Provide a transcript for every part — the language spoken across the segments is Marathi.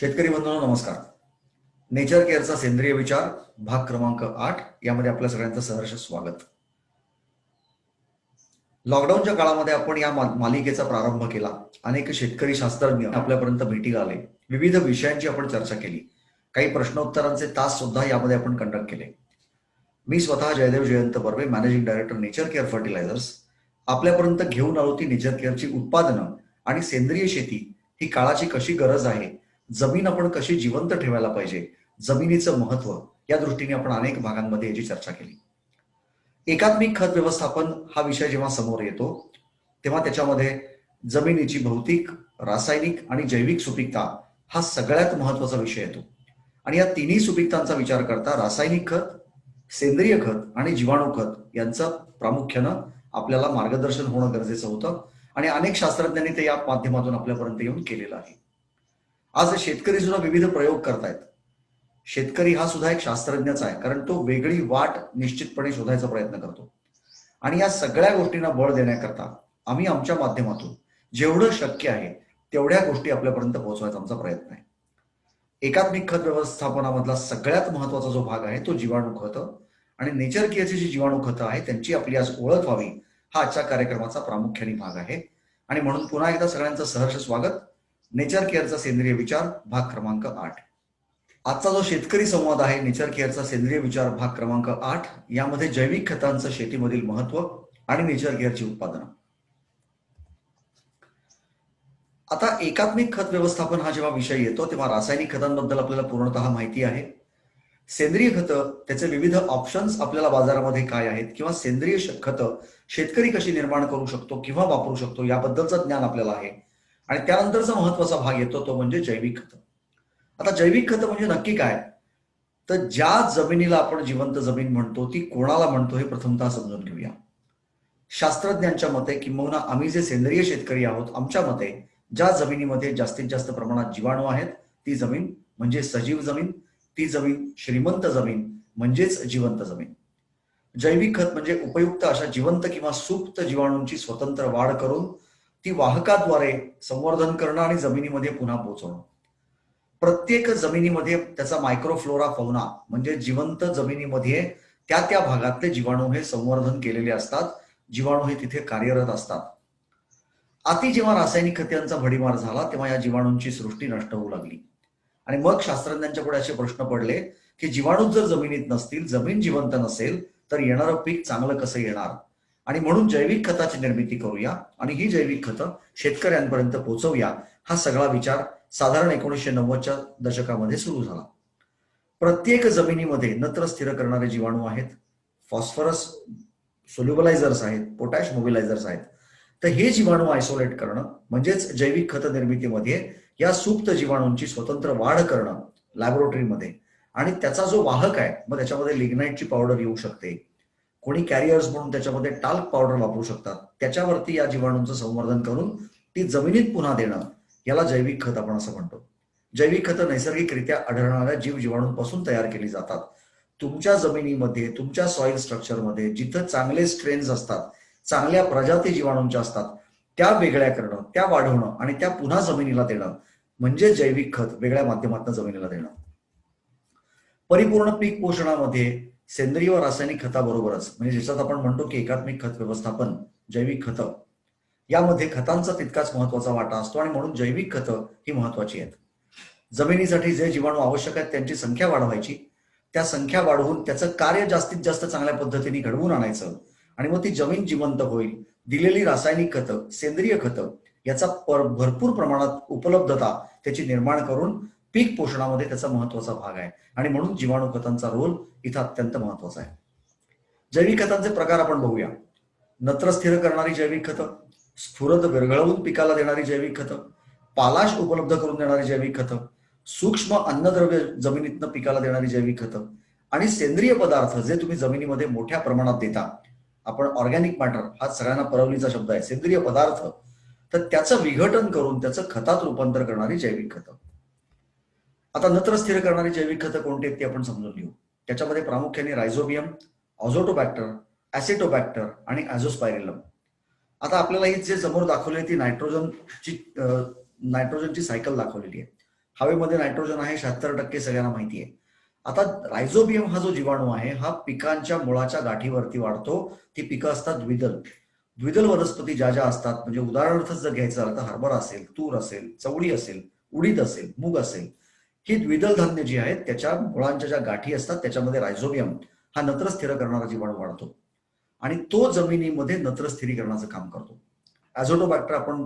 शेतकरी बंधूंनो नमस्कार. नेचर केअरचा सेंद्रिय विचार भाग क्रमांक आठ यामध्ये आपल्या सगळ्यांचं सहर्ष स्वागत. लॉकडाऊनच्या काळामध्ये आपण या मालिकेचा प्रारंभ केला. अनेक शेतकरी शास्त्रज्ञ आपल्यापर्यंत भेटीला आले. विविध विषयांची आपण चर्चा केली. काही प्रश्नोत्तरांचे तास सुद्धा यामध्ये आपण कंडक्ट केले. मी स्वतः Jaydev Jayant Barve managing director nature care fertilizers आपल्यापर्यंत घेऊन आलो ती नेचर केअरची उत्पादनं आणि सेंद्रिय शेती ही काळाची कशी गरज आहे जमीन आपण कशी जिवंत ठेवायला पाहिजे? जमिनीचं महत्त्व या दृष्टीने आपण अनेक भागांमध्ये याची चर्चा केली. एकात्मिक खत व्यवस्थापन हा विषय जेव्हा समोर येतो तेव्हा त्याच्यामध्ये जमिनीची भौतिक रासायनिक आणि जैविक सुपीकता हा सगळ्यात महत्त्वाचा विषय येतो. आणि या तिन्ही सुपीकतांचा विचार करता रासायनिक खत सेंद्रिय खत आणि जीवाणू खत यांचं प्रामुख्यानं आपल्याला मार्गदर्शन होणं गरजेचं होतं. आणि अनेक शास्त्रज्ञांनी ते या माध्यमातून आपल्यापर्यंत येऊन केलेलं आहे. आज शेतकरी सुद्धा विविध प्रयोग करतायत. शेतकरी हा सुद्धा एक शास्त्रज्ञच आहे कारण तो वेगळी वाट निश्चितपणे शोधायचा प्रयत्न करतो. आणि या सगळ्या गोष्टींना बळ देण्याकरता आम्ही आमच्या माध्यमातून जेवढं शक्य आहे तेवढ्या गोष्टी आपल्यापर्यंत पोहोचवायचा आमचा प्रयत्न आहे. एकात्मिक खत व्यवस्थापनामधला सगळ्यात महत्त्वाचा जो भाग आहे तो जीवाणू खत. आणि नेचर केअरची जी जीवाणू खतं आहे त्यांची आपली आज ओळख व्हावी हा आजच्या कार्यक्रमाचा प्रामुख्याने भाग आहे. आणि म्हणून पुन्हा एकदा सगळ्यांचं सहर्ष स्वागत. नेचर केअरचा सेंद्रिय विचार भाग क्रमांक आठ. आजचा जो शेतकरी संवाद आहे नेचर केअरचा सेंद्रिय विचार भाग क्रमांक आठ यामध्ये जैविक खतांचं शेतीमधील महत्त्व आणि नेचर केअरची उत्पादनं. आता एकात्मिक खत व्यवस्थापन हा जेव्हा विषय येतो तेव्हा रासायनिक खतांबद्दल आपल्याला पूर्णतः माहिती आहे. सेंद्रिय खतं त्याचे विविध ऑप्शन्स आपल्याला बाजारामध्ये काय आहेत किंवा सेंद्रिय खतं शेतकरी कशी निर्माण करू शकतो किंवा वापरू शकतो याबद्दलचं ज्ञान आपल्याला आहे. आणि त्यानंतरचा महत्त्वाचा भाग येतो तो म्हणजे जैविक खतं. आता जैविक खतं म्हणजे नक्की काय? तर ज्या जमिनीला आपण जिवंत जमीन म्हणतो ती कोणाला म्हणतो हे प्रथमतः समजून घेऊया. शास्त्रज्ञांच्या मते किंबहुना आम्ही जे सेंद्रिय शेतकरी आहोत आमच्या मते ज्या जमिनीमध्ये जास्तीत जास्त प्रमाणात जीवाणू आहेत ती जमीन म्हणजे सजीव जमीन ती जमीन श्रीमंत जमीन म्हणजेच जिवंत जमीन. जैविक खत म्हणजे उपयुक्त अशा जिवंत किंवा सुप्त जीवाणूंची स्वतंत्र वाढ करून ती वाहकाद्वारे संवर्धन करणं आणि जमिनीमध्ये पुन्हा पोहोचवणं प्रत्येक जमिनीमध्ये त्याचा मायक्रोफ्लोरा फौना म्हणजे जिवंत जमिनीमध्ये त्या त्या भागातले जीवाणू हे संवर्धन केलेले असतात. जीवाणू हे तिथे कार्यरत असतात. आती जेव्हा रासायनिक खत्यांचा भडीमार झाला तेव्हा या जीवाणूंची सृष्टी नष्ट होऊ लागली. आणि मग शास्त्रज्ञांच्या पुढे असे प्रश्न पडले की जीवाणू जर जमिनीत नसतील जमीन जिवंत नसेल तर येणारं पीक चांगलं कसं येणार? आणि म्हणून जैविक खताची निर्मिती करूया आणि ही जैविक खतं शेतकऱ्यांपर्यंत पोहोचवूया हा सगळा विचार साधारण एकोणीसशे नव्वदच्या दशकामध्ये सुरू झाला. प्रत्येक जमिनीमध्ये नत्र स्थिर करणारे जीवाणू आहेत फॉस्फरस सोल्युबलायझर्स आहेत पोटॅश मोबिलायझर्स आहेत. तर हे जीवाणू आयसोलेट करणं म्हणजेच जैविक खत निर्मितीमध्ये या सुप्त जीवाणूंची स्वतंत्र वाढ करणं लॅबोरेटरीमध्ये. आणि त्याचा जो वाहक आहे मग त्याच्यामध्ये लिग्नाईटची पावडर येऊ शकते कोणी कॅरियर्स म्हणून त्याच्यामध्ये टाल्क पावडर वापरू शकतात. त्याच्यावरती या जीवाणूंचं संवर्धन करून ती जमिनीत पुन्हा देणं याला जैविक खत आपण असं म्हणतो. जैविक खतं नैसर्गिकरित्या आढळणाऱ्या जीव जीवाणूंपासून तयार केली जातात. तुमच्या जमिनीमध्ये तुमच्या सॉइल स्ट्रक्चरमध्ये जिथं चांगले स्ट्रेन्स असतात चांगल्या प्रजाती जीवाणूंच्या असतात त्या वेगळ्या करणं त्या वाढवणं आणि त्या पुन्हा जमिनीला देणं म्हणजे जैविक खत वेगळ्या माध्यमातून जमिनीला देणं. परिपूर्ण पीक पोषणामध्ये सेंद्रिय व रासायनिक खताबरोबरच म्हणजे ज्याच्यात आपण म्हणतो की एकात्मिक खत व्यवस्थापन जैविक खतं यामध्ये खतांचा तितकाच महत्त्वाचा वाटा असतो आणि म्हणून जैविक खतं ही महत्वाची आहेत. जमिनीसाठी जे जीवाणू आवश्यक आहेत त्यांची संख्या वाढवायची त्या संख्या वाढवून त्याचं कार्य जास्तीत जास्त चांगल्या पद्धतीने घडवून आणायचं आणि मग ती जमीन जिवंत होईल. दिलेली रासायनिक खतं सेंद्रिय खतं याचा भरपूर प्रमाणात उपलब्धता त्याची निर्माण करून पीक पोषणामध्ये त्याचा महत्त्वाचा भाग आहे. आणि म्हणून जीवाणू खतांचा रोल इथं अत्यंत महत्त्वाचा आहे. जैविक खतांचे प्रकार आपण बघूया. नत्र स्थिर करणारी जैविक खतं स्फुरद विरघळवून पिकाला देणारी जैविक खतं पालाश उपलब्ध करून देणारी जैविक खतं सूक्ष्म अन्नद्रव्य जमिनीतनं पिकाला देणारी जैविक खतं आणि सेंद्रिय पदार्थ जे तुम्ही जमिनीमध्ये मोठ्या प्रमाणात देता. आपण ऑर्गॅनिक मॅटर हा सगळ्यांना परवलीचा शब्द आहे. सेंद्रिय पदार्थ तर त्याचं विघटन करून त्याचं खतात रूपांतर करणारी जैविक खतं. आता नत्र स्थिर करणारी जैविक खतं कोणती आहेत ती आपण समजून घेऊ. त्याच्यामध्ये प्रामुख्याने रायझोबियम ऑझोटोबॅक्टर ऍसिटोबॅक्टर आणि ॲझोस्पायरिलम आता आपल्याला ही जे समोर दाखवली ती नायट्रोजनची नायट्रोजनची सायकल दाखवलेली आहे. हवेमध्ये नायट्रोजन आहे शहात्तर टक्के सगळ्यांना माहिती आहे. आता रायझोबियम हा जो जीवाणू आहे हा पिकांच्या मुळाच्या गाठीवरती वाढतो. ती पिकं असतात द्विदल. द्विदल वनस्पती ज्या ज्या असतात म्हणजे उदाहरणार्थ जर घ्यायचं झालं तर हरभरा असेल तूर असेल चवळी असेल उडीद असेल मूग असेल ही द्विदल धान्य जी आहेत त्याच्या मुळांच्या ज्या गाठी असतात त्याच्यामध्ये रायझोबियम हा नत्र स्थिर करणारा जीवाणू वाढतो. आणि तो जमिनीमध्ये नत्र स्थिरीकरणाचं काम करतो. ॲझोटोबॅक्टर आपण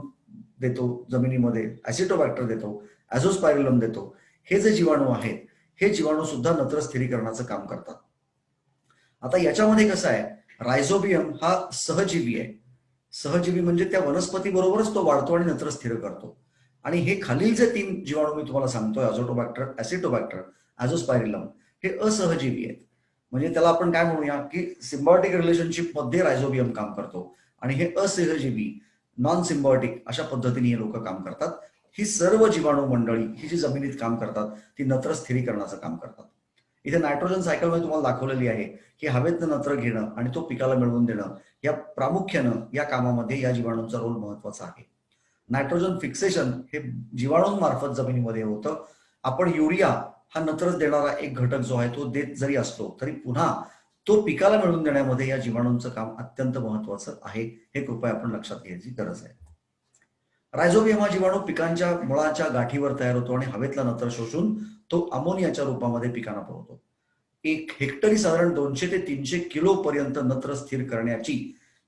देतो जमिनीमध्ये ऍसिटोबॅक्टर देतो ॲझोस्पायरिलम देतो. हे जे जीवाणू आहेत हे जीवाणू सुद्धा नत्र स्थिरीकरणाचं काम करतात. आता याच्यामध्ये कसं आहे रायझोबियम हा सहजीवी आहे. सहजीवी म्हणजे त्या वनस्पती बरोबरच तो वाढतो आणि नत्र स्थिर करतो. आणि हे खालील जे तीन जीवाणू मी तुम्हाला सांगतोय अझोटोबॅक्टर ऍसिटोबॅक्टर ॲझोस्पायरिलम हे असहजीवी आहेत. म्हणजे त्याला आपण काय म्हणूया की सिम्बॉटिक रिलेशनशिपमध्ये रायझोबियम काम करतो. आणि हे असहजीवी नॉन सिम्बॉटिक अशा पद्धतीने हे लोक काम करतात. ही सर्व जीवाणू मंडळी ही जी जमिनीत काम करतात ती नत्र स्थिरीकरणाचं काम करतात. इथे नायट्रोजन सायकलमध्ये तुम्हाला दाखवलेली आहे की हवेतनं नत्र घेणं आणि तो पिकाला मिळवून देणं या प्रामुख्यानं या कामामध्ये या जीवाणूंचा रोल महत्त्वाचा आहे. नायट्रोजन फिक्सेशन हे जीवाणूंमार्फत जमिनीमध्ये होतं. आपण युरिया हा नत्रच देणारा एक घटक जो आहे तो देत जरी असलो तरी पुन्हा तो पिकाला मिळवून देण्यामध्ये या जीवाणूंचं काम अत्यंत महत्वाचं आहे हे कृपया आपण लक्षात घ्यायची गरज आहे. रायझोबियम हा जीवाणू पिकांच्या मुळाच्या गाठीवर तयार होतो आणि हवेतला नत्र शोषून तो अमोनियाच्या रूपामध्ये पिकांना पुरवतो. एक हेक्टरी साधारण दोनशे ते तीनशे किलो पर्यंत नत्र स्थिर करण्याची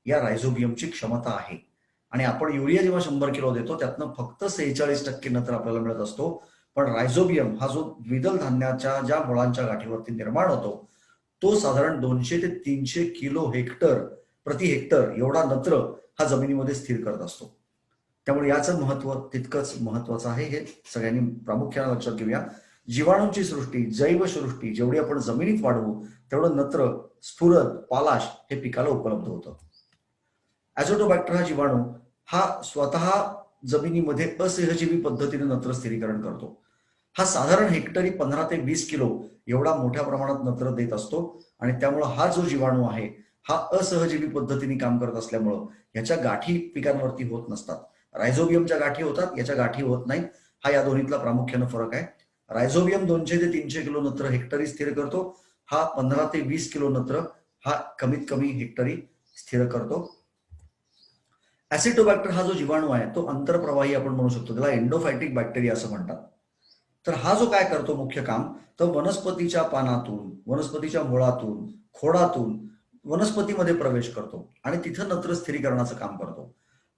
या रायझोबियमची क्षमता आहे. आणि आपण युरिया जेव्हा शंभर किलो देतो त्यातनं फक्त सेहेचाळीस टक्के नत्र आपल्याला मिळत असतो. पण रायझोबियम हा जो द्विदल धान्याच्या ज्या मुळांच्या गाठीवरती निर्माण होतो तो साधारण दोनशे ते तीनशे किलो हेक्टर प्रति हेक्टर एवढा नत्र हा जमिनीमध्ये स्थिर करत असतो. त्यामुळे याचं महत्त्व तितकंच महत्वाचं आहे. हे सगळ्यांनी प्रामुख्याने लक्षात घेऊया. जीवाणूंची सृष्टी जैवसृष्टी जेवढी आपण जमिनीत वाढवू तेवढं नत्र स्फुरद पालाश हे पिकाला उपलब्ध होतं. ॲझोटोबॅक्टर हा जीवाणू हा स्वतः जमिनीमध्ये असहजीवी पद्धतीने नत्र स्थिरीकरण करतो. हा साधारण हेक्टरी पंधरा ते वीस किलो एवढा मोठ्या प्रमाणात नत्र देत असतो आणि त्यामुळं हा जो जीवाणू आहे हा असहजीवी पद्धतीने काम करत असल्यामुळं ह्याच्या गाठी पिकांवरती होत नसतात. रायझोबियमच्या गाठी होतात याच्या गाठी होत नाहीत. हा या दोन्हीतला प्रामुख्यानं फरक आहे. रायझोबियम दोनशे ते तीनशे किलो नत्र हेक्टरी स्थिर करतो. हा पंधरा ते वीस किलो नत्र हा कमीत कमी हेक्टरी स्थिर करतो. ऍसिटोबॅक्टर हा जो जीवाणू आहे तो अंतरप्रवाही आपण म्हणू शकतो. त्याला एंडोफायटिक बॅक्टेरिया असं म्हणतात. तर हा जो काय करतो मुख्य काम? तर वनस्पतीच्या पानातून वनस्पतीच्या मुळातून खोडातून वनस्पतीमध्ये प्रवेश करतो आणि तिथं नत्र स्थिरीकरणाचं काम करतो.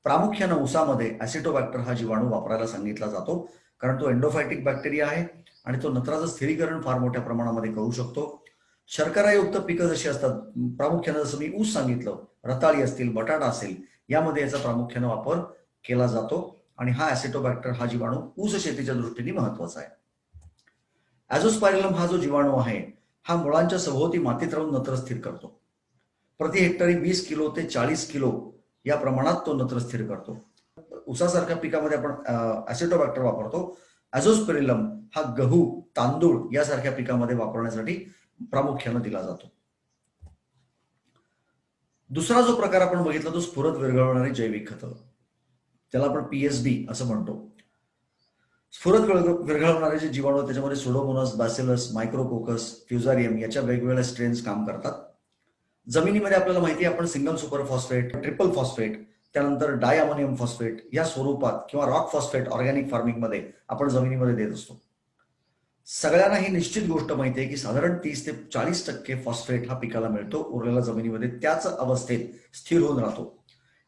प्रामुख्यानं उसामध्ये ऍसिटोबॅक्टर हा जीवाणू वापरायला सांगितला जातो कारण तो एंडोफायटिक बॅक्टेरिया आहे आणि तो नत्राचं स्थिरीकरण फार मोठ्या प्रमाणामध्ये करू शकतो. शर्करायुक्त पिकं जशी असतात प्रामुख्यानं जसं मी ऊस सांगितलं रताळी असतील बटाटा असेल यामध्ये याचा प्रामुख्याने वापर केला जातो. आणि हा ऍसिटोबॅक्टर हा जीवाणू ऊस शेतीच्या दृष्टीने महत्त्वाचा आहे. ॲझोस्पायरलम हा जो जीवाणू आहे हा मुळांच्या सभोवती मातीत राहून नत्र स्थिर करतो. प्रति हेक्टरी वीस किलो ते चाळीस किलो या प्रमाणात तो नत्र स्थिर करतो. उसासारख्या पिकामध्ये आपण ऍसिटोबॅक्टर वापरतो. ॲझोस्पेरिलम हा गहू तांदूळ यासारख्या पिकामध्ये वापरण्यासाठी प्रामुख्यानं दिला जातो. दुसरा जो प्रकार आपण बघितला तो स्फुरत विरघळवणारी जैविक खतं. त्याला आपण पीएसबी असं म्हणतो. स्फुरत विरघळवणारे जे जीवाणू त्याच्यामध्ये सुडोमोनस बॅसिलस मायक्रोकोकस फ्युझारियम याच्या वेगवेगळ्या स्ट्रेन्स काम करतात. जमिनीमध्ये आपल्याला माहिती आहे आपण single super phosphate triple phosphate त्यानंतर डाय अमोनियम फॉस्फेट या स्वरूपात किंवा रॉक फॉस्फेट ऑर्गॅनिक फार्मिंगमध्ये आपण जमिनीमध्ये देत असतो. सगळ्यांना ही निश्चित गोष्ट माहिती आहे की साधारण तीस ते चाळीस टक्के फॉस्फेट हा पिकाला मिळतो उरलेल्या जमिनीमध्ये त्याच अवस्थेत स्थिर होऊन राहतो.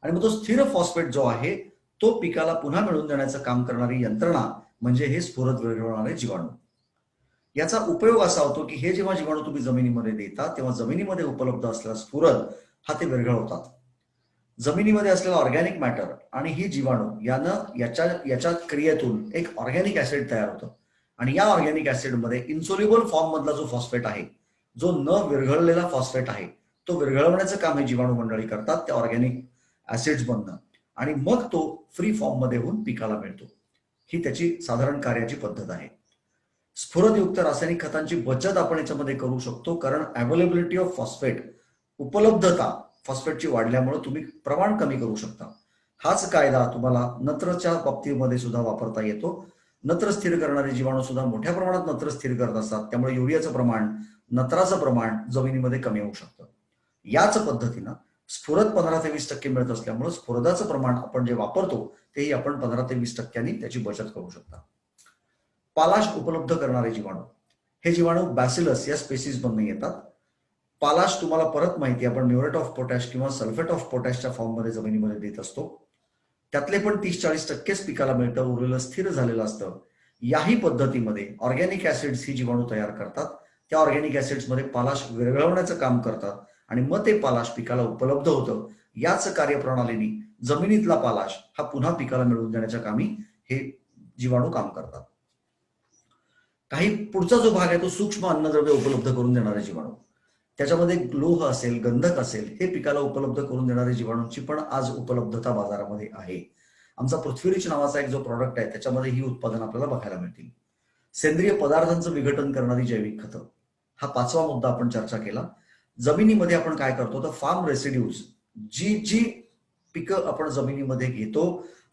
आणि मग तो स्थिर फॉस्फेट जो आहे तो पिकाला पुन्हा मिळवून देण्याचं काम करणारी यंत्रणा म्हणजे हे स्फुरत विरघळणारे जीवाणू. याचा उपयोग असा होतो की हे जेव्हा जीवाणू तुम्ही जमिनीमध्ये देता तेव्हा जमिनीमध्ये उपलब्ध असलेला स्फुरद हा ते विरघळवतात जमिनीमध्ये असलेला ऑर्गॅनिक मॅटर आणि ही जीवाणू यानं याच्या याच्या क्रियेतून एक ऑर्गॅनिक ऍसिड तयार होतं. आणि या ऑर्गॅनिक ऍसिडमध्ये इन्सोल्युबल फॉर्म मधला जो फॉस्फेट आहे जो न विरघळलेला फॉस्फेट आहे तो विरघळवण्याचं काम हे जीवाणू मंडळी करतात त्या ऑर्गॅनिक ऍसिड्स बनणं आणि मग तो फ्री फॉर्ममध्ये होऊन पिकाला मिळतो. ही त्याची साधारण कार्याची पद्धत आहे. स्फुरदयुक्त रासायनिक खतांची बचत आपण याच्यामध्ये करू शकतो कारण अवेलेबिलिटी ऑफ फॉस्फेट उपलब्धता फॉस्फेटची वाढल्यामुळे तुम्ही प्रमाण कमी करू शकता. हाच कायदा तुम्हाला नत्रच्या बाबतीमध्ये सुद्धा वापरता येतो. नत्र स्थिर करणारे जीवाणू सुद्धा मोठ्या प्रमाणात नत्र स्थिर करत असतात. त्यामुळे युरियाचं प्रमाण नत्राचं प्रमाण जमिनीमध्ये कमी होऊ शकतं. याच पद्धतीनं स्फुरद पंधरा ते वीस टक्के मिळत असल्यामुळे स्फुरदाचं प्रमाण आपण जे वापरतो तेही आपण पंधरा ते वीस टक्क्यांनी त्याची बचत करू शकता. पालाश उपलब्ध करणारे जीवाणू. हे जीवाणू बॅसिलस या स्पेसिस मधून येतात. पालाश तुम्हाला परत माहिती आपण म्युरेट ऑफ पोटॅश किंवा सल्फेट ऑफ पोटॅशच्या फॉर्ममध्ये जमिनीमध्ये देत असतो. त्यातले पण तीस चाळीस टक्केच पिकाला मिळतं उरलेलं स्थिर झालेलं असतं. याही पद्धतीमध्ये ऑर्गॅनिक ऍसिड्स ही जीवाणू तयार करतात. त्या ऑर्गॅनिक ऍसिड्समध्ये पालाश विरघळवण्याचं काम करतात आणि मग ते पालाश पिकाला उपलब्ध होतं. याच कार्यप्रणालीने जमिनीतला पालाश हा पुन्हा पिकाला मिळवून देण्याच्या कामी हे जीवाणू काम करतात. काही पुढचा जो भाग आहे तो सूक्ष्म अन्नद्रव्य उपलब्ध करून देणारे जीवाणू. त्याच्यामध्ये लोह असेल गंधक असेल हे पिकाला उपलब्ध करून देणारे जीवाणूंची पण आज उपलब्धता बाजारामध्ये आहे. आमचा पृथ्वीरिच नावाचा एक जो प्रॉडक्ट आहे त्याच्यामध्ये ही उत्पादन आपल्याला बघायला मिळतील. सेंद्रिय पदार्थांचं विघटन करणारी जैविक खतं. हा पाचवा मुद्दा आपण चर्चा केला. जमिनीमध्ये आपण काय करतो? तर फार्म रेसिड्यूज जी जी पिकं आपण जमिनीमध्ये घेतो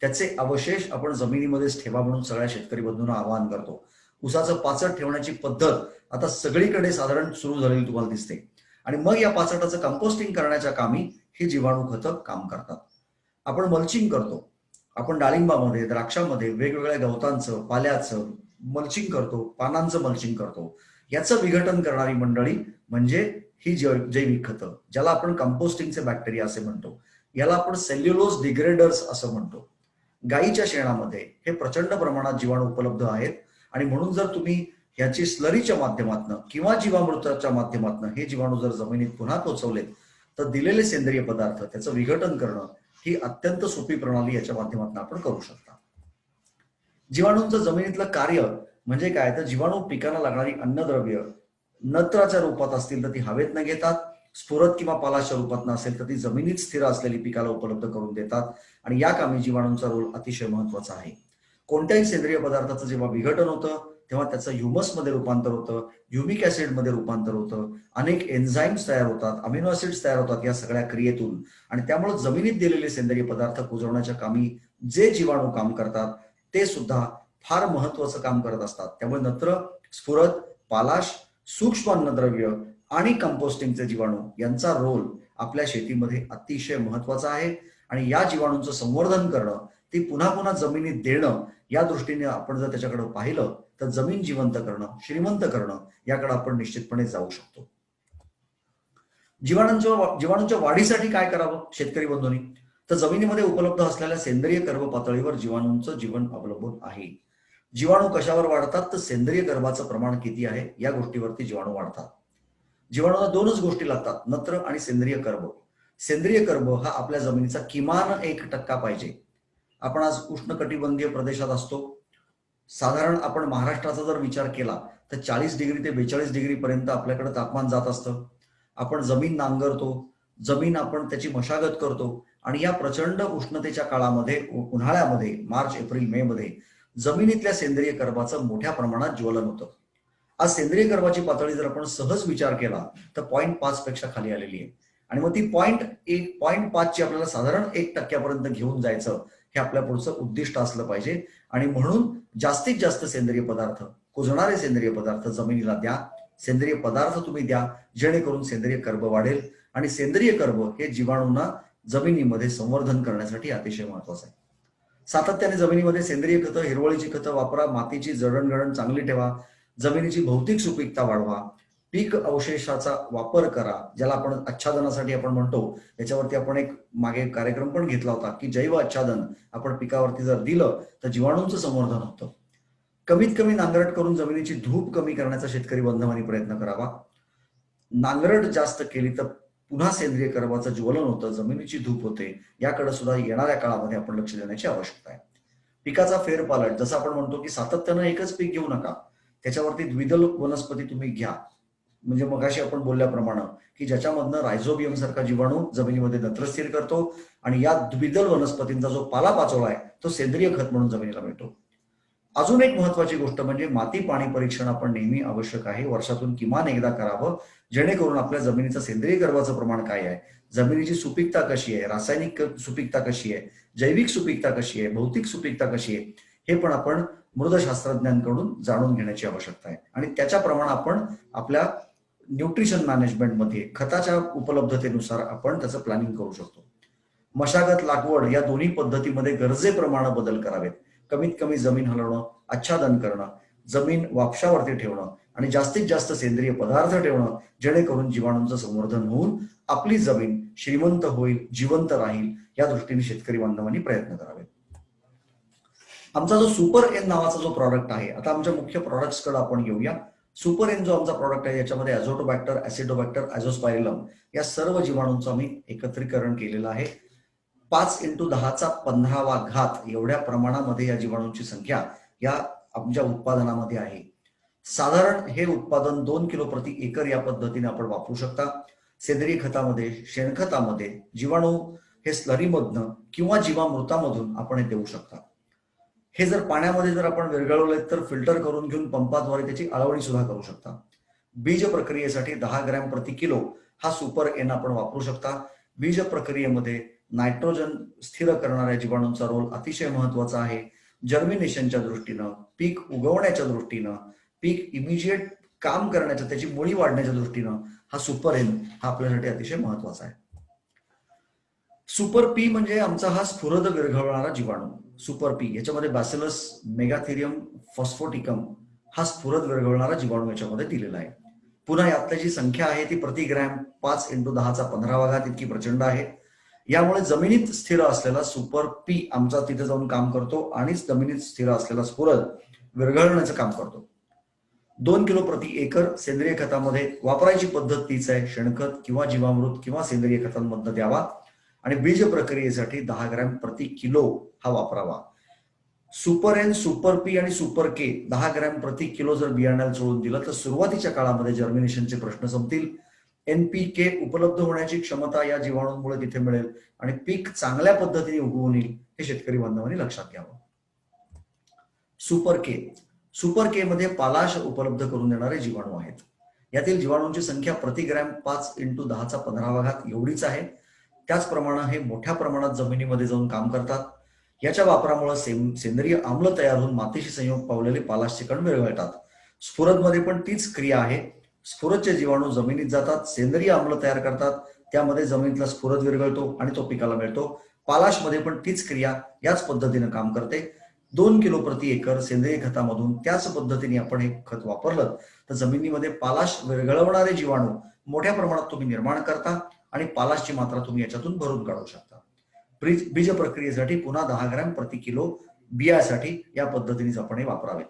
त्याचे अवशेष आपण जमिनीमध्येच ठेवा म्हणून सगळ्या शेतकरी बंधूंना आवाहन करतो. उसाचं पाचट ठेवण्याची पद्धत आता सगळीकडे साधारण सुरू झालेली तुम्हाला दिसते. आणि मग या पाचटाचं कंपोस्टिंग करण्याच्या कामी हे जीवाणू खतं काम करतात. आपण मल्चिंग करतो. आपण डाळिंबामध्ये द्राक्षामध्ये वेगवेगळ्या गवतांचं पाल्याचं मल्चिंग करतो पानांचं मल्चिंग करतो. याचं विघटन करणारी मंडळी म्हणजे ही जैविक खतं ज्याला आपण कंपोस्टिंगचे बॅक्टेरिया असे म्हणतो. याला आपण सेल्युलोज डिग्रेडर्स असं म्हणतो. गाईच्या शेणामध्ये हे प्रचंड प्रमाणात जीवाणू उपलब्ध आहेत. आणि म्हणून जर तुम्ही याची स्लरीच्या माध्यमातून किंवा जीवामृताच्या माध्यमातून हे जीवाणू जर जमिनीत पुन्हा पोचवलेत तर दिलेले सेंद्रिय पदार्थ त्याचं विघटन करणं ही अत्यंत सोपी प्रणाली याच्या माध्यमातून आपण करू शकता. जीवाणूंचं जमिनीतलं कार्य म्हणजे काय? तर जीवाणू पिकाला लागणारी अन्नद्रव्य नत्राच्या रूपात असतील तर ती हवेत न घेतात स्फुरत किंवा पालाच्या रूपात नसेल तर ती जमिनीत स्थिर असलेली पिकाला उपलब्ध करून देतात. आणि या कामी जीवाणूंचा रोल अतिशय महत्त्वाचा आहे. कोणत्याही सेंद्रिय पदार्थाचं जेव्हा विघटन होतं तेव्हा त्याचं ह्युमसमध्ये रूपांतर होतं ह्युमिक ऍसिडमध्ये रूपांतर होतं. अनेक एन्झाईम्स तयार होतात अमिनो ऍसिड्स तयार होतात या सगळ्या क्रियेतून. आणि त्यामुळे जमिनीत दिलेले सेंद्रिय पदार्थ कुजवण्याच्या कामी जे जीवाणू काम करतात ते सुद्धा फार महत्वाचं काम करत असतात. त्यामुळे नत्र स्फुरत पालाश सूक्ष्म अन्नद्रव्य आणि कंपोस्टिंगचे जीवाणू यांचा रोल आपल्या शेतीमध्ये अतिशय महत्त्वाचा आहे. आणि या जीवाणूंचं संवर्धन करणं ती पुन्हा पुन्हा जमिनीत देणं या दृष्टीने आपण जर त्याच्याकडे पाहिलं तर जमीन जिवंत करणं श्रीमंत करणं याकडे आपण निश्चितपणे जाऊ शकतो. जीवाणूंच्या जीवाणूंच्या वाढीसाठी काय करावं शेतकरी बंधूंनी? तर जमिनीमध्ये उपलब्ध असलेल्या सेंद्रिय गर्भ पातळीवर जीवाणूंचं जीवन अवलंबून आहे. जीवाणू कशावर वाढतात तर सेंद्रिय गर्भाचं प्रमाण किती आहे या गोष्टीवरती जीवाणू वाढतात. जीवाणूला दोनच गोष्टी लागतात नत्र आणि सेंद्रिय कर्ब. सेंद्रिय कर्ब हा आपल्या जमिनीचा किमान एक टक्का पाहिजे. आपण आज उष्णकटिबंधीय प्रदेशात असतो. साधारण आपण महाराष्ट्राचा जर विचार केला तर चाळीस डिग्री ते बेचाळीस डिग्री पर्यंत आपल्याकडे तापमान जात असतं. आपण जमीन नांगरतो जमीन आपण त्याची मशागत करतो आणि या प्रचंड उष्णतेच्या काळामध्ये उन्हाळ्यामध्ये मार्च एप्रिल मे मध्ये जमिनीतल्या सेंद्रिय कर्बाचं मोठ्या प्रमाणात ज्वलन होतं. आज सेंद्रिय कर्बाची पातळी जर आपण सहज विचार केला तर पॉईंट पाच पेक्षा खाली आलेली आहे. आणि मग ती पॉईंट एक पॉईंट पाचची आपल्याला साधारण एक टक्क्यापर्यंत घेऊन जायचं हे आपल्या पुढचं उद्दिष्ट असलं पाहिजे. आणि म्हणून जास्तीत जास्त सेंद्रिय पदार्थ कुजणारे सेंद्रिय पदार्थ जमिनीला द्या. सेंद्रिय पदार्थ तुम्ही द्या जेणेकरून सेंद्रिय कर्ब वाढेल. आणि सेंद्रिय कर्ब हे जीवाणूंना जमिनीमध्ये संवर्धन करण्यासाठी अतिशय महत्वाचं आहे. सातत्याने जमिनीमध्ये सेंद्रिय खतं हिरवळीची खतं वापरा मातीची जडणघडण चांगली ठेवा जमिनीची भौतिक सुपीकता वाढवा पीक अवशेषाचा वापर करा ज्याला आपण आच्छादनासाठी आपण म्हणतो. याच्यावरती आपण एक मागे कार्यक्रम पण घेतला होता की जैव आच्छादन. आपण पिकावरती जर दिलं तर जीवाणूंचं संवर्धन होतं. कमीत कमी नांगरट करून जमिनीची धूप कमी करण्याचा शेतकरी बांधवांनी प्रयत्न करावा. नांगरट जास्त केली तर पुन्हा सेंद्रिय कर्माचं ज्वलन होतं जमिनीची धूप होते. याकडे सुद्धा येणाऱ्या काळामध्ये आपण लक्ष देण्याची आवश्यकता आहे. पिकाचा फेरपालट जसं आपण म्हणतो की सातत्यानं एकच पीक घेऊ नका. त्याच्यावरती द्विदल वनस्पती तुम्ही घ्या. म्हणजे मगाशी आपण बोलल्याप्रमाणे की ज्याच्यामधनं रायझोबियम सारखा जीवाणू जमिनीमध्ये नत्रस्थिर करतो आणि या द्विदल वनस्पतींचा जो पाला पाचोळा आहे तो सेंद्रिय खत म्हणून जमिनीला मिळतो. अजून एक महत्वाची गोष्ट म्हणजे माती पाणी परीक्षण आपण नेहमी आवश्यक आहे. वर्षातून किमान एकदा करावं जेणेकरून आपल्या जमिनीचं सेंद्रिय गर्भाचं प्रमाण काय आहे जमिनीची सुपीकता कशी आहे रासायनिक सुपीकता कशी आहे जैविक सुपीकता कशी आहे भौतिक सुपीकता कशी आहे हे पण आपण मृदशास्त्रज्ञांकडून जाणून घेण्याची आवश्यकता आहे. आणि त्याच्याप्रमाणे आपण आपल्या न्यूट्रिशन मॅनेजमेंटमध्ये खताच्या उपलब्धतेनुसार आपण त्याचं प्लॅनिंग करू शकतो. मशागत लागवड या दोन्ही पद्धतीमध्ये गरजेप्रमाणे बदल करावेत. कमीत कमी जमीन हलवणं आच्छादन करणं जमीन वापशावरती ठेवणं आणि जास्तीत जास्त सेंद्रिय पदार्थ ठेवणं जेणेकरून जीवाणूंचं संवर्धन होऊन आपली जमीन श्रीमंत होईल जिवंत राहील या दृष्टीने शेतकरी बांधवांनी प्रयत्न करावेत. आमचा जो सुपर एन नावाचा जो प्रॉडक्ट आहे आता आमच्या मुख्य प्रॉडक्ट्सकडे कडे आपण येऊया. सुपर एन जो आमचा प्रॉडक्ट आहे. याच्यामध्ये ॲझोटोबॅक्टर ॲसिडोबॅक्टर ॲझोस्पायरलम या सर्व जीवाणूंचं आम्ही एकत्रीकरण केलेलं आहे. पाच इंटू दहाचा पंधरावा घात एवढ्या प्रमाणामध्ये या जीवाणूंची संख्या या आमच्या उत्पादनामध्ये आहे. साधारण हे उत्पादन दोन किलो प्रति एकर या पद्धतीने आपण वापरू शकता. सेंद्रिय खतामध्ये शेणखतामध्ये जीवाणू हे स्लरीमधनं किंवा जीवामृतामधून आपण हे देऊ शकता. हे जर पाण्यामध्ये जर आपण विरघळवले तर फिल्टर करून घेऊन पंपाद्वारे त्याची आळवणी सुद्धा करू शकता. बीज प्रक्रियेसाठी दहा ग्रॅम प्रति किलो हा सुपर एन आपण वापरू शकता. बीज प्रक्रियेमध्ये नायट्रोजन स्थिर करणाऱ्या जीवाणूंचा रोल अतिशय महत्त्वाचा आहे. जर्मिनेशनच्या दृष्टीनं पीक उगवण्याच्या दृष्टीनं पीक इमिजिएट काम करण्याच्या त्याची मुळी वाढण्याच्या दृष्टीनं हा सुपर एन हा आपल्यासाठी अतिशय महत्त्वाचा आहे. सुपर पी म्हणजे आमचा हा स्फुरद विरघळणारा जीवाणू. सुपर पी याच्यामध्ये बॅसिलस मेगाथेरियम फॉस्फोटिकम हा स्फुरद विरघळणारा जीवाणू याच्यामध्ये दिलेला आहे. पुन्हा यातल्या जी संख्या आहे ती प्रति ग्रॅम पाच इंटू दहाचा पंधरा भागात इतकी प्रचंड आहे. यामुळे जमिनीत स्थिर असलेला सुपर पी आमचा तिथे जाऊन काम करतो आणि जमिनीत स्थिर असलेला स्फुरद विरघळण्याचं काम करतो. दोन किलो प्रति एकर सेंद्रिय खतामध्ये वापरायची पद्धत तीच आहे. शेणखत किंवा जीवामृत किंवा सेंद्रिय खतांमधनं द्यावा. आणि बीज प्रक्रियेसाठी दहा ग्रॅम प्रति किलो हा वापरावा. सुपर एन सुपर पी आणि सुपर के दहा ग्रॅम प्रति किलो जर बियाण्याला सोडून दिलं तर सुरुवातीच्या काळामध्ये जर्मिनेशनचे प्रश्न संपतील. एनपीके उपलब्ध होण्याची क्षमता या जीवाणूंमुळे तिथे मिळेल आणि पीक चांगल्या पद्धतीने उगवून येईल हे शेतकरी बांधवांनी लक्षात घ्यावं. सुपर के. सुपर के मध्ये पालाश उपलब्ध करून देणारे जीवाणू आहेत. यातील जीवाणूंची संख्या प्रति ग्रॅम पाच इंटू दहाचा पंधरा भागात एवढीच आहे. त्याचप्रमाणे हे मोठ्या प्रमाणात जमिनीमध्ये जाऊन काम करतात. याच्या वापरामुळे सें- सेंद्रिय आम्ल तयार होऊन मातीशी संयोग पावलेले पालाशचे कण विरघळतात स्फुरदमध्ये पण तीच क्रिया आहे. स्फुरदचे जीवाणू जमिनीत जातात सेंद्रिय आम्ल तयार करतात. त्यामध्ये जमिनीतला स्फुरद विरघळतो आणि तो पिकाला मिळतो. पालाशमध्ये पण तीच क्रिया याच पद्धतीनं काम करते. दोन किलो प्रति एकर सेंद्रिय खतामधून त्याच पद्धतीने आपण हे खत वापरलं तर जमिनीमध्ये पालाश विरघळवणारे जीवाणू मोठ्या प्रमाणात तुम्ही निर्माण करता. आणि पालाशची मात्रा तुम्ही याच्यातून भरून काढू शकता. ब्रीज बीज प्रक्रियेसाठी पुन्हा दहा ग्रॅम प्रति किलो बियासाठी या पद्धतीने आपण हे वापरावे.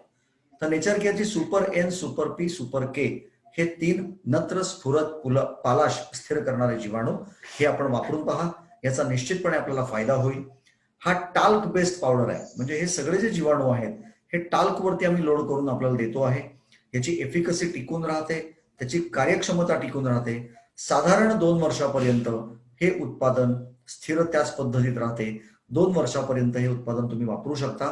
तर nature केअरची super N super P super K हे तीन नत्र स्फुरत पुल पालाश स्थिर करणारे जीवाणू हे आपण वापरून पहा. याचा निश्चितपणे आपल्याला फायदा होईल. हा टाल्क बेस्ड पावडर आहे. म्हणजे हे सगळे जे जीवाणू आहेत हे टाल्कवरती आम्ही लोड करून आपल्याला देतो आहे. याची एफिकसी टिकून राहते. त्याची कार्यक्षमता टिकून राहते. साधारण दोन वर्षापर्यंत हे उत्पादन स्थिर त्याच पद्धतीत राहते. दोन वर्षापर्यंत हे उत्पादन तुम्ही वापरू शकता.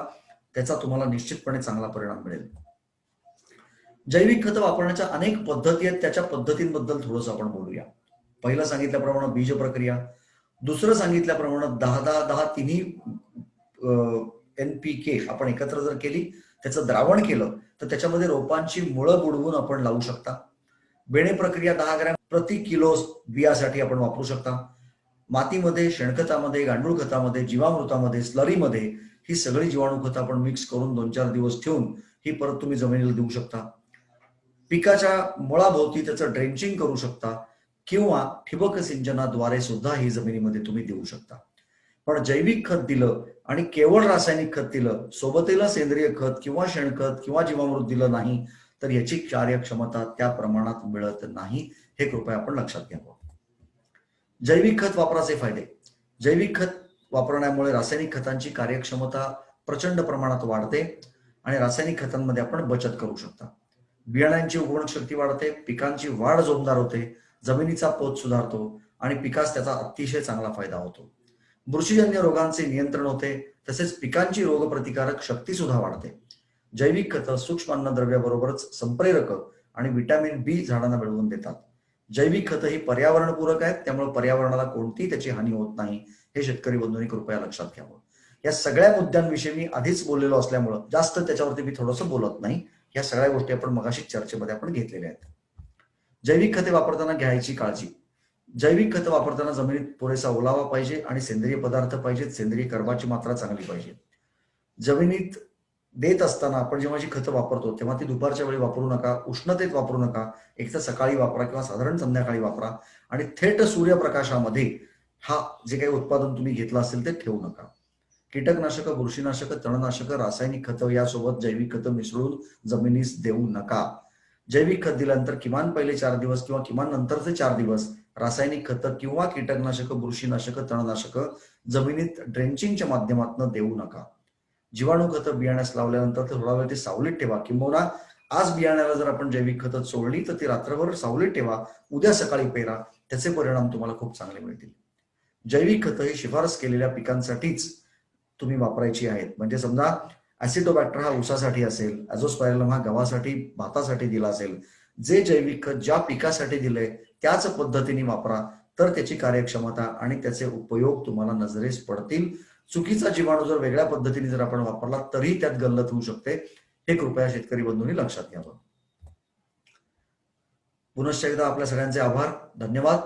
त्याचा तुम्हाला निश्चितपणे चांगला परिणाम मिळेल. जैविक खतं वापरण्याच्या अनेक पद्धती आहेत. त्याच्या पद्धतींबद्दल थोडंसं आपण बोलूया. पहिलं सांगितल्याप्रमाणे बीज प्रक्रिया. दुसरं सांगितल्याप्रमाणे दहा दहा दहा तिन्ही एन पी के आपण एकत्र जर केली त्याचं द्रावण केलं तर त्याच्यामध्ये रोपांची मुळं बुडवून आपण लावू शकता. बेणे प्रक्रिया दहा ग्रॅम प्रति किलो बियासाठी आपण वापरू शकता. मातीमध्ये शेणखतामध्ये गांडूळ खतामध्ये जीवामृतामध्ये स्लरीमध्ये ही सगळी जीवाणू खतं आपण मिक्स करून दोन चार दिवस ठेवून ही परत तुम्ही जमिनीला देऊ शकता. पिकाच्या मुळाभोवती त्याचं ड्रेंचिंग करू शकता किंवा ठिबक सिंचनाद्वारे सुद्धा ही जमिनीमध्ये तुम्ही देऊ शकता. पण जैविक खत दिलं आणि केवळ रासायनिक खत दिलं सोबतीला सेंद्रिय खत किंवा शेणखत किंवा जीवामृत दिलं नाही तर याची कार्यक्षमता त्या प्रमाणात मिळत नाही हे कृपया आपण लक्षात घ्यावं जैविक खत वापराचे फायदे. जैविक खत वापरण्यामुळे रासायनिक खतांची कार्यक्षमता प्रचंड प्रमाणात वाढते आणि रासायनिक खतांमध्ये आपण बचत करू शकता. बियाण्यांची उगवण शक्ती वाढते पिकांची वाढ जोमदार होते जमिनीचा पोत सुधारतो आणि पिकास त्याचा अतिशय चांगला फायदा होतो. बुरशीजन्य रोगांचे नियंत्रण होते तसेच पिकांची रोगप्रतिकारक शक्ती सुद्धा वाढते. जैविक खतं सूक्ष्म अन्नद्रव्याबरोबरच संप्रेरक आणि विटॅमिन बी झाडांना मिळवून देतात. जैविक खतं ही पर्यावरणपूरक आहेत त्यामुळे पर्यावरणाला कोणतीही त्याची हानी होत नाही. हे शेतकरी बंधूंनी कृपया लक्षात घ्यावं. या सगळ्या मुद्द्यांविषयी मी आधीच बोललेलो असल्यामुळं जास्त त्याच्यावरती मी थोडंसं बोलत नाही. या सगळ्या गोष्टी आपण मगाशी चर्चेमध्ये आपण घेतलेल्या आहेत. जैविक खते वापरताना घ्यायची काळजी. जैविक खतं वापरताना जमिनीत पुरेसा ओलावा पाहिजे आणि सेंद्रिय पदार्थ पाहिजेत. सेंद्रिय कर्बाची मात्रा चांगली पाहिजे. जमिनीत देत असताना आपण जेव्हा जी खतं वापरतो तेव्हा ती दुपारच्या वेळी वापरू नका उष्णतेत वापरू नका एक तर सकाळी वापरा किंवा साधारण संध्याकाळी वापरा आणि थेट सूर्यप्रकाशामध्ये हा जे काही उत्पादन तुम्ही घेतलं असेल ते ठेवू नका. कीटकनाशक बुरशीनाशक तणनाशक रासायनिक खतं यासोबत जैविक खतं मिसळून जमिनीस देऊ नका. जैविक खत दिल्यानंतर किमान पहिले चार दिवस किंवा किमान नंतरचे चार दिवस रासायनिक खतं किंवा कीटकनाशक बुरशीनाशक तणनाशक जमिनीत ड्रेंचिंगच्या माध्यमातून देऊ नका. जीवाणू खतं बियाण्यास लावल्यानंतर थोडा वेळ ते सावलीत ठेवा. किंबहुना आज बियाण्याला जर आपण जैविक खतं सोडली तर ती रात्रभर सावलीत ठेवा. उद्या सकाळी पेरा. त्याचे परिणाम तुम्हाला खूप चांगले मिळतील. जैविक खतं ही शिफारस केलेल्या पिकांसाठीच तुम्ही वापरायची आहेत. म्हणजे समजा ऍसिडोबॅक्टर हा ऊसासाठी असेल ऍझोस्पायरलम हा गव्हासाठी भातासाठी दिला असेल. जे जैविक खत ज्या पिकासाठी दिलंय त्याच पद्धतीने वापरा. तर त्याची कार्यक्षमता आणि त्याचे उपयोग तुम्हाला नजरेस पडतील. चुकीचा जीवाणू जर वेगळ्या पद्धतीने जर आपण वापरला तरी त्यात गल्लत होऊ शकते. हे कृपया शेतकरी बंधूंनी लक्षात घ्यावं पुनश्च एकदा आपल्या सगळ्यांचे आभार. धन्यवाद.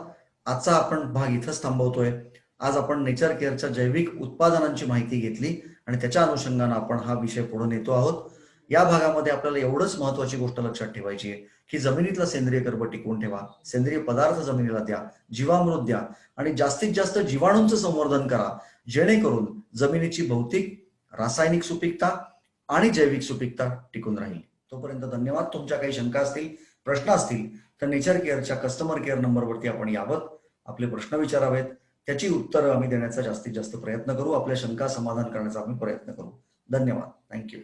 आजचा आपण भाग इथंच थांबवतोय. आज आपण नेचर केअरच्या जैविक उत्पादनांची माहिती घेतली आणि त्याच्या अनुषंगानं आपण हा विषय पुढे नेतो आहोत. या भागामध्ये आपल्याला एवढंच महत्वाची गोष्ट लक्षात ठेवायची आहे की जमिनीतला सेंद्रिय कर्ब टिकवून ठेवा सेंद्रिय पदार्थ जमिनीला द्या जीवामृत द्या आणि जास्तीत जास्त जीवाणूंचं संवर्धन करा. जेणेकरून जमिनीची भौतिक रासायनिक सुपीकता आणि जैविक सुपीकता टिकून राहील. तोपर्यंत धन्यवाद. तुमच्या काही शंका असतील प्रश्न असतील तर नेचर केअरच्या कस्टमर केअर नंबरवरती आपण यावं. आपले प्रश्न विचारावेत. त्याची उत्तरं आम्ही देण्याचा जास्तीत जास्त प्रयत्न करू. आपल्या शंका समाधान करण्याचा आम्ही प्रयत्न करू. धन्यवाद. थँक्यू